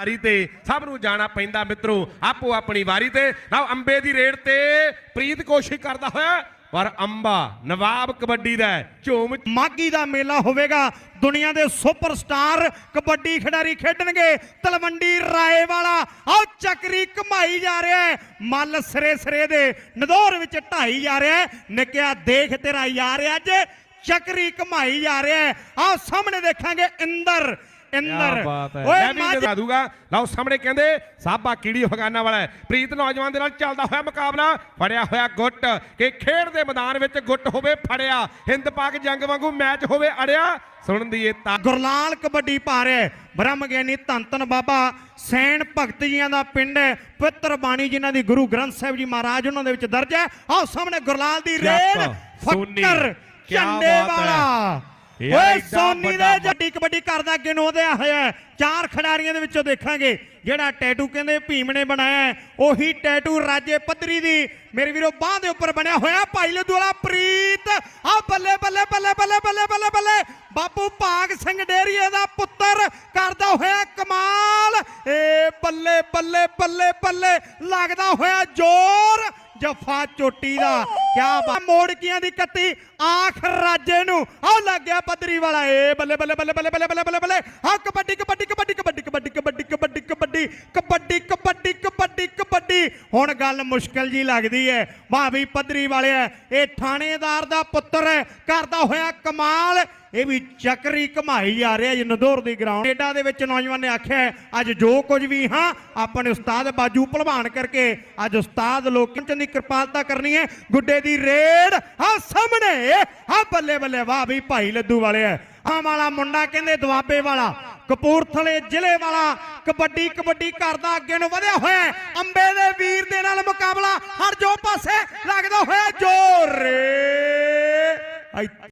ਵਾਰੀ ਤੇ ਸਭ ਨੂੰ ਜਾਣਾ ਪੈਂਦਾ ਮਿੱਤਰੋ, ਆਪੋ ਆਪਣੀ ਵਾਰੀ ਤੇ। ਨਾ ਅੰਬੇ ਦੀ ਰੇਡ ਤੇ ਪ੍ਰੀਤ ਕੋਸ਼ਿਸ਼ ਕਰਦਾ ਹੋਇਆ, ਪਰ ਅੰਬਾ ਨਵਾਬ ਕਬੱਡੀ ਦਾ ਝੂਮ ਮਾਗੀ ਦਾ ਮੇਲਾ ਹੋਵੇਗਾ, ਦੁਨੀਆ ਦੇ ਸੁਪਰਸਟਾਰ ਕਬੱਡੀ ਖਿਡਾਰੀ ਖੇਡਣਗੇ। ਤਲਵੰਡੀ ਰਾਏ ਵਾਲਾ ਆਹ ਚੱਕਰੀ ਘਮਾਈ ਜਾ ਰਿਹਾ ਹੈ। ਮੱਲ ਸਰੇ ਸਰੇ ਦੇ ਨਦੌਰ ਵਿੱਚ ਢਾਈ ਜਾ ਰਿਹਾ ਹੈ। ਨਿਕਿਆ ਦੇਖ ਤੇਰਾ ਯਾਰ ਅੱਜ, ਚੱਕਰੀ ਘਮਾਈ ਜਾ ਰਿਹਾ ਹੈ। ਆਹ ਸਾਹਮਣੇ ਦੇਖਾਂਗੇ ਇੰਦਰ ਇੰਦਰ ਮੈਂ ਵੀ ਦਿਖਾ ਦੂੰਗਾ। ਲਓ ਸਾਹਮਣੇ ਕਹਿੰਦੇ ਸਾਬਾ ਕੀੜੀ ਫਗਾਨਾ ਵਾਲਾ। ਪ੍ਰੀਤ ਨੌਜਵਾਨ ਦੇ ਨਾਲ ਚੱਲਦਾ ਹੋਇਆ ਮੁਕਾਬਲਾ। ਫੜਿਆ ਹੋਇਆ ਗੁੱਟ ਕਿ ਖੇਡ ਦੇ ਮੈਦਾਨ ਵਿੱਚ ਗੁੱਟ ਹੋਵੇ ਫੜਿਆ। ਹਿੰਦ ਪਾਕ ਜੰਗ ਵਾਂਗੂ ਮੈਚ ਹੋਵੇ ਅੜਿਆ। ਸੁਣਨ ਦੀ ਇਹ ਤਾਂ ਗੁਰਲਾਲ ਕਬੱਡੀ ਪਾ ਰਿਹਾ ਹੈ। ਬ੍ਰਹਮ ਗਿਆਨੀ ਧੰਨ ਬਾਬਾ ਸੈਣ ਭਗਤ ਜੀਆਂ ਦਾ ਪਿੰਡ ਹੈ। ਪਵਿੱਤਰ ਬਾਣੀ ਜਿਨ੍ਹਾਂ ਦੀ ਗੁਰੂ ਗ੍ਰੰਥ ਸਾਹਿਬ ਜੀ ਮਹਾਰਾਜ ਉਹਨਾਂ ਦੇ ਵਿੱਚ ਦਰਜ ਹੈ। ਆਓ ਸਾਹਮਣੇ ਗੁਰਲਾਲ ਦੀ ਰੇਡ ਫੱਕਰ ਝੰਡੇ ਬਾਤ ਹੈ। ਵਾਲਾ। ਓਏ ਸੋਨੀ ਦੇ ਜੱਟੀ ਕਬੱਡੀ ਕਰਦਾ ਗਿਣੋਦਿਆ ਹੋਇਆ। ਚਾਰ ਖਿਡਾਰੀਆਂ ਦੇ ਵਿੱਚੋਂ ਦੇਖਾਂਗੇ ਜਿਹੜਾ ਟੈਟੂ ਕਹਿੰਦੇ ਭੀਮ ਨੇ ਬਣਾਇਆ ਉਹੀ ਟੈਟੂ ਰਾਜੇ ਪੱਧਰੀ ਦੀ। ਮੇਰੇ ਵੀਰੋ ਬਾਹ ਦੇ ਉੱਪਰ ਬਣਿਆ ਹੋਇਆ ਭਾਈ ਲੱਦੂ ਵਾਲਾ ਪ੍ਰੀਤ। ਆ ਬੱਲੇ ਬੱਲੇ ਬੱਲੇ ਬੱਲੇ ਬੱਲੇ ਬੱਲੇ ਬੱਲੇ। ਬਾਪੂ ਭਾਗ ਸਿੰਘ ਡੇਰੀਏ ਦਾ ਪੁੱਤਰ ਕਰਦਾ ਹੋਇਆ ਕਮਾਲ। ਏ ਬੱਲੇ ਬੱਲੇ ਬੱਲੇ ਬੱਲੇ ਲੱਗਦਾ ਹੋਇਆ ਜ਼ੋਰ। ਜਫਾ ਚੋਟੀ ਦਾ। ਕਿਆ ਬਾ ਮੋੜਕੀਆਂ ਦੀ ਕੱਤੀ ਆਖ ਰਾਜੇ ਨੂੰ ਆਹ ਲੱਗ ਗਿਆ ਪੱਧਰੀ ਵਾਲਾ ਏ ਬੱਲੇ ਬੱਲੇ ਬੱਲੇ ਬੱਲੇ ਬੱਲੇ ਬੱਲੇ ਬੱਲੇ ਬੱਲੇ ਹਾਂ ਕਬੱਡੀ ਕਬੱਡੀ ਕਬੱਡੀ ਕਬੱਡੀ ਕਬੱਡੀ ਕਬੱਡੀ ਕਬੱਡੀ ਕਬੱਡੀ ਕਬੱਡੀ ਕਬੱਡੀ ਕਬੱਡੀ ਕਬੱਡੀ ਹੁਣ ਗੱਲ ਮੁਸ਼ਕਲ ਜੀ ਲੱਗਦੀ ਹੈ ਭਾਵੀ ਪੱਧਰੀ ਵਾਲੇ ਹੈ ਇਹ ਥਾਣੇਦਾਰ ਦਾ ਪੁੱਤਰ ਹੈ ਕਰਦਾ ਹੋਇਆ ਕਮਾਲ ਇਹ ਵੀ ਚੱਕਰੀ ਘਮਾਈ ਜਾ ਰਿਹਾ ਜੀ ਨਦੌਰ ਦੀ ਗਰਾਊਂਡ ਕੈਨੇਡਾ ਦੇ ਵਿੱਚ ਨੌਜਵਾਨ ਨੇ ਆਖਿਆ, ਅੱਜ ਜੋ ਕੁਝ ਵੀ ਹਾਂ, ਆਪਣੇ ਉਸਤਾਦ ਬਾਜੂ ਭਲਵਾਨ ਕਰਕੇ ਅੱਜ ਉਸਤਾਦ ਲੋਕਾਂ ਦੀ ਕਿਰਪਾਲਤਾ ਕਰਨੀ ਹੈ। ਗੁੱਡੇ ਦੀ ਰੇਡ ਆ ਸਾਹਮਣੇ, ਆ ਬੱਲੇ ਬੱਲੇ ਵਾਹ ਵੀ ਭਾਈ ਲੱਦੂ ਵਾਲੇ ਆ। ਆਹ ਵਾਲਾ ਮੁੰਡਾ ਕਹਿੰਦੇ ਦੁਆਬੇ ਵਾਲਾ, ਕਪੂਰਥਲੇ ਜ਼ਿਲ੍ਹੇ ਵਾਲਾ, ਕਬੱਡੀ ਕਬੱਡੀ ਕਰਦਾ ਅੱਗੇ ਨੂੰ ਵਧਿਆ ਹੋਇਆ ਅੰਬੇ ਦੇ ਵੀਰ ਦੇ ਨਾਲ ਮੁਕਾਬਲਾ ਹਰ ਜੋ ਪਾਸੇ ਲੱਗਦਾ ਹੋਇਆ ਜੋਰ ਰੇ